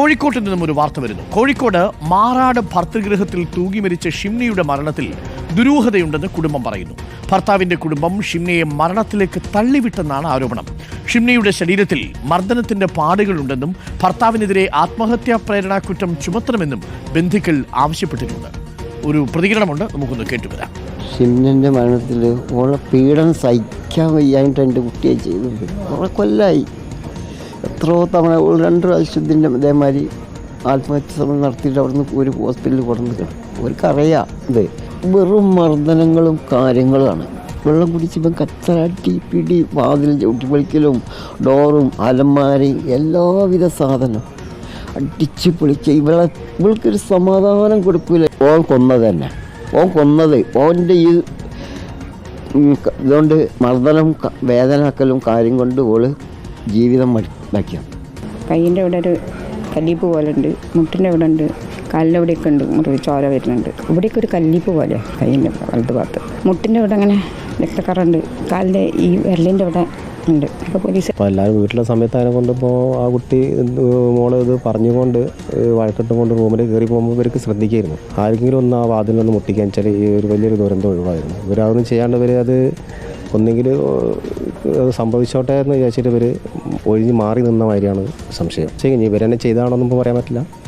കോഴിക്കോട്ട് നിന്നും ഒരു വാർത്ത വരുന്നു. കോഴിക്കോട് മാറാട് ഭർത്തൃഗൃഹത്തിൽ തൂങ്ങി മരിച്ച ഷിംനിയുടെ മരണത്തിൽ ദുരൂഹതയുണ്ടെന്ന് കുടുംബം പറയുന്നു. ഭർത്താവിന്റെ കുടുംബം ഷിംനയെ മരണത്തിലേക്ക് തള്ളിവിട്ടെന്നാണ് ആരോപണം. ഷിംനയുടെ ശരീരത്തിൽ മർദ്ദനത്തിന്റെ പാടുകളുണ്ടെന്നും ഭർത്താവിനെതിരെ ആത്മഹത്യാ പ്രേരണാ കുറ്റം ചുമത്തണമെന്നും ബന്ധുക്കൾ ആവശ്യപ്പെട്ടിട്ടുണ്ട്. ഒരു പ്രതികരണമുണ്ട്. നമുക്കൊന്ന് കേട്ടുവരാം. ഷിംനന്റെ മരണത്തിൽ ഓളെ പീഡനം സഹിക്കാൻ വയ്യാണ്ട് എന്റെ കുട്ടിയെ ചെയ്തു. കൊല്ലായി. എത്രയോ തവണ രണ്ട് പ്രാവശ്യം ഇതിന്റെ ഇതേമാതിരി ആത്മഹത്യ ശ്രമം നടത്തിയിട്ട് അവിടുന്ന് ഒരു ഹോസ്പിറ്റലിൽ കൊടുന്ന്. അവർക്കറിയാം ഇത് വെറും മർദ്ദനങ്ങളും കാര്യങ്ങളാണ് വെള്ളം കുടിച്ചപ്പം കച്ചറാട്ടി പിടി വാതിൽ ചവിട്ടി പൊളിക്കലും ഡോറും അലമാരയും എല്ലാവിധ സാധനവും അടിച്ച് പൊളിച്ച് ഇവളെ ഇവൾക്കൊരു സമാധാനം കൊടുക്കില്ല ഓൻ കൊന്നത് തന്നെ. ഓൻ കൊന്നത്. ഓന്റെ ഈ ഇതുകൊണ്ട് മർദ്ദനം വേദനാക്കലും കാര്യം കൊണ്ട് ഓൾ ജീവിതം മടിയാക്കിയ കയ്യിന്റെ ഇവിടെ ഒരു കല്ലിപ്പ് പോലെ ഉണ്ട് മുട്ടിന്റെ ഇവിടെ ഉണ്ട് കാലിന്റെ ഇവിടെയൊക്കെ ഉണ്ട് മുറിവ് ചോര വരുന്നുണ്ട്. ഇവിടെയൊക്കെ ഒരു കല്ലിപ്പ് പോലെ കയ്യിന്റെ വലത് ഭാഗത്ത്. മുട്ടിന്റെ ഇവിടെ അങ്ങനെ രക്തക്കറുണ്ട് കാലിന്റെ ഈ വിരലിന്റെ ഇവിടെ ഉണ്ട്. അപ്പോൾ പോലീസ് അപ്പോൾ എല്ലാവരും വീട്ടിലെ സമയത്ത് അതിനെ കൊണ്ടിപ്പോൾ ആ കുട്ടി മോളെ ഇത് പറഞ്ഞുകൊണ്ട് വഴക്കിട്ടും കൊണ്ട് റൂമിൽ കയറി പോകുമ്പോൾ ഇവർക്ക് ശ്രദ്ധിക്കായിരുന്നു. ആരെങ്കിലും ഒന്ന് ആ വാതിലൊന്ന് മുട്ടിക്കാൻ വെച്ചാൽ ഈ ഒരു വലിയൊരു ദുരന്തം ഒഴിവായിരുന്നു. ഇവരതൊന്നും ചെയ്യാണ്ട് ഇവർ അത് ഒന്നെങ്കിൽ അത് സംഭവിച്ചോട്ടെ എന്ന് വിചാരിച്ചിട്ട് ഇവർ ഒഴിഞ്ഞ് മാറി നിന്ന മാതിരിയാണ് സംശയം. പക്ഷേ ഇനി ഇവരെന്നെ ചെയ്താണോന്നും പറയാൻ പറ്റില്ല.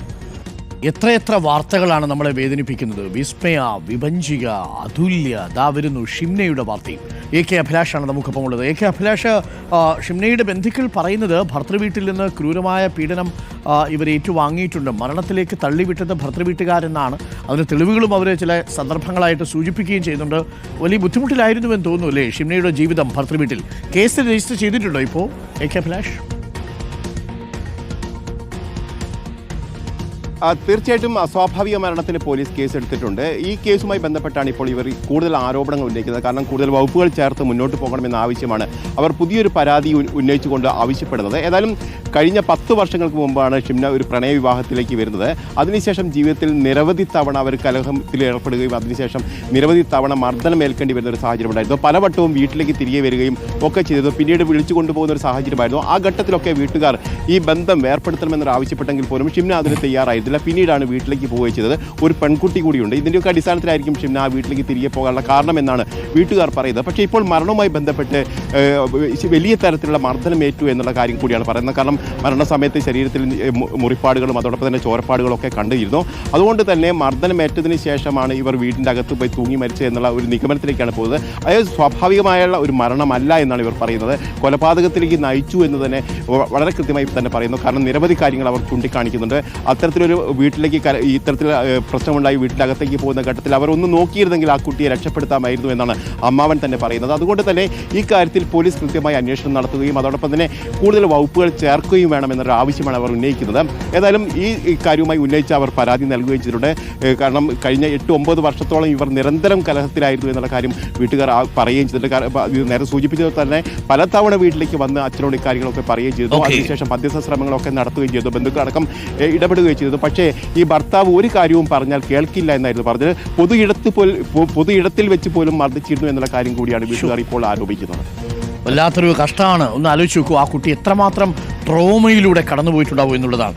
എത്രയെത്ര വാർത്തകളാണ് നമ്മളെ വേദനിപ്പിക്കുന്നത്? വിസ്മയ വിഭഞ്ചിക അതുല്യ ദാ വരുന്നു ഷിംനയുടെ വാർത്തയും എ കെ അഭിലാഷാണ് നമുക്കൊപ്പം ഉള്ളത്. എ കെ അഭിലാഷ് ഷിംനയുടെ ബന്ധുക്കൾ പറയുന്നത് ഭർത്തൃവീട്ടിൽ നിന്ന് ക്രൂരമായ പീഡനം ഇവർ ഏറ്റുവാങ്ങിയിട്ടുണ്ട്. മരണത്തിലേക്ക് തള്ളിവിട്ടത് ഭർത്തൃവീട്ടുകാരെന്നാണ്. അതിന് തെളിവുകളും അവർ ചില സന്ദർഭങ്ങളായിട്ട് സൂചിപ്പിക്കുകയും ചെയ്യുന്നുണ്ട്. വലിയ ബുദ്ധിമുട്ടിലായിരുന്നുവെന്ന് തോന്നുന്നു അല്ലേ ഷിംനയുടെ ജീവിതം ഭർത്തൃവീട്ടിൽ? കേസ് രജിസ്റ്റർ ചെയ്തിട്ടുണ്ടോ ഇപ്പോൾ എ കെ അഭിലാഷ്. തീർച്ചയായിട്ടും അസ്വാഭാവിക മരണത്തിന് പോലീസ് കേസ് എടുത്തിട്ടുണ്ട്. ഈ കേസുമായി ബന്ധപ്പെട്ടാണ് ഇപ്പോൾ ഇവർ കൂടുതൽ ആരോപണങ്ങൾ ഉന്നയിക്കുന്നത്. കാരണം കൂടുതൽ വകുപ്പുകൾ ചേർത്ത് മുന്നോട്ട് പോകണമെന്ന ആവശ്യമാണ് അവർ പുതിയൊരു പരാതി ഉന്നയിച്ചുകൊണ്ട് ആവശ്യപ്പെടുന്നത്. ഏതായാലും കഴിഞ്ഞ പത്ത് വർഷങ്ങൾക്ക് മുമ്പാണ് ഷിംന ഒരു പ്രണയ വിവാഹത്തിലേക്ക് വരുന്നത്. അതിനുശേഷം ജീവിതത്തിൽ നിരവധി തവണ അവർ കലഹത്തിൽ ഏർപ്പെടുകയും അതിനുശേഷം നിരവധി തവണ മർദ്ദനം ഏൽക്കേണ്ടി വരുന്ന ഒരു സാഹചര്യം ഉണ്ടായിരുന്നു. പലവട്ടവും വീട്ടിലേക്ക് തിരികെ വരികയും ഒക്കെ ചെയ്തത്. പിന്നീട് വിളിച്ചു കൊണ്ടുപോകുന്ന ഒരു സാഹചര്യമായിരുന്നു. ആ ഘട്ടത്തിലൊക്കെ വീട്ടുകാർ ഈ ബന്ധം വേർപ്പെടുത്തണമെന്നൊരു ആവശ്യപ്പെട്ടെങ്കിൽ പോലും ഷിംന അതിന് തയ്യാറായിരുന്നില്ല പിന്നീടാണ് വീട്ടിലേക്ക് പോവുകയും ചെയ്തത്. ഒരു പെൺകുട്ടി കൂടിയുണ്ട്. ഇതിന്റെയൊക്കെ അടിസ്ഥാനത്തിലായിരിക്കും ഷിംന ആ വീട്ടിലേക്ക് തിരികെ പോകാനുള്ള കാരണം എന്നാണ് വീട്ടുകാർ പറയുന്നത്. പക്ഷേ ഇപ്പോൾ മരണവുമായി ബന്ധപ്പെട്ട് വലിയ തരത്തിലുള്ള മർദ്ദനമേറ്റു എന്നുള്ള കാര്യം കൂടിയാണ് പറയുന്നത്. കാരണം മരണസമയത്ത് ശരീരത്തിൽ മുറിപ്പാടുകളും അതോടൊപ്പം തന്നെ ചോരപ്പാടുകളൊക്കെ കണ്ടിരുന്നു അതുകൊണ്ട് തന്നെ മർദ്ദനമേറ്റതിന് ശേഷമാണ് ഇവർ വീടിന്റെ അകത്ത് പോയി തൂങ്ങി മരിച്ചത് എന്നുള്ള ഒരു നിഗമനത്തിലേക്കാണ് പോകുന്നത്. അതായത് സ്വാഭാവികമായുള്ള ഒരു മരണമല്ല എന്നാണ് ഇവർ പറയുന്നത്. കൊലപാതകത്തിലേക്ക് നയിച്ചു എന്ന് തന്നെ വളരെ കൃത്യമായി തന്നെ പറയുന്നു. കാരണം നിരവധി കാര്യങ്ങൾ അവർ ചൂണ്ടിക്കാണിക്കുന്നുണ്ട്. അത്തരത്തിലൊരു വീട്ടിലേക്ക് കര- ഇത്തരത്തിൽ പ്രശ്നമുണ്ടായി വീട്ടിലകത്തേക്ക് പോകുന്ന ഘട്ടത്തിൽ അവർ ഒന്ന് നോക്കിയിരുന്നെങ്കിൽ ആ കുട്ടിയെ രക്ഷപ്പെടുത്താമായിരുന്നു എന്നാണ് അമ്മാവൻ തന്നെ പറയുന്നത്. അതുകൊണ്ട് തന്നെ ഈ കാര്യത്തിൽ പോലീസ് കൃത്യമായി അന്വേഷണം നടത്തുകയും അതോടൊപ്പം തന്നെ കൂടുതൽ വകുപ്പുകൾ ചേർക്കുകയും വേണമെന്നൊരു ആവശ്യമാണ് അവർ ഉന്നയിക്കുന്നത്. ഏതായാലും ഈ കാര്യവുമായി ഉന്നയിച്ച് അവർ പരാതി നൽകുകയും ചെയ്തിട്ടുണ്ട്. കാരണം കഴിഞ്ഞ എട്ട് ഒമ്പത് വർഷത്തോളം ഇവർ നിരന്തരം കലഹത്തിലായിരുന്നു എന്നുള്ള കാര്യം വീട്ടുകാർ പറയുകയും ചെയ്തിട്ടുണ്ട്. ഇത് നേരെ സൂചിപ്പിച്ചത് തന്നെ പലതവണ വീട്ടിലേക്ക് വന്ന് അച്ഛനോട് ഇക്കാര്യങ്ങളൊക്കെ പറയുകയും ചെയ്തു. അതിനുശേഷം മധ്യസ്ഥ ശ്രമങ്ങളൊക്കെ നടത്തുകയും ചെയ്തു. ബന്ധുക്കളടക്കം ഇടപെടുകയും ചെയ്തു. പക്ഷേ ഈ ഭർത്താവ് ഒരു കാര്യവും പറഞ്ഞാൽ കേൾക്കില്ല എന്നായിരുന്നു പറഞ്ഞത്. പൊതു ഇടത്ത് പോൽ- പൊതു ഇടത്തിൽ വെച്ച് പോലും മർദ്ദിച്ചിരുന്നു എന്നുള്ള കാര്യം കൂടിയാണ് വീട്ടുകാർ ഇപ്പോൾ ആരോപിക്കുന്നത്. വല്ലാത്തൊരു കഷ്ടമാണ്. ഒന്ന് ആലോചിച്ച് നോക്കൂ ആ കുട്ടി എത്രമാത്രം ട്രോമയിലൂടെ കടന്നുപോയിട്ടുണ്ടാവും എന്നുള്ളതാണ്.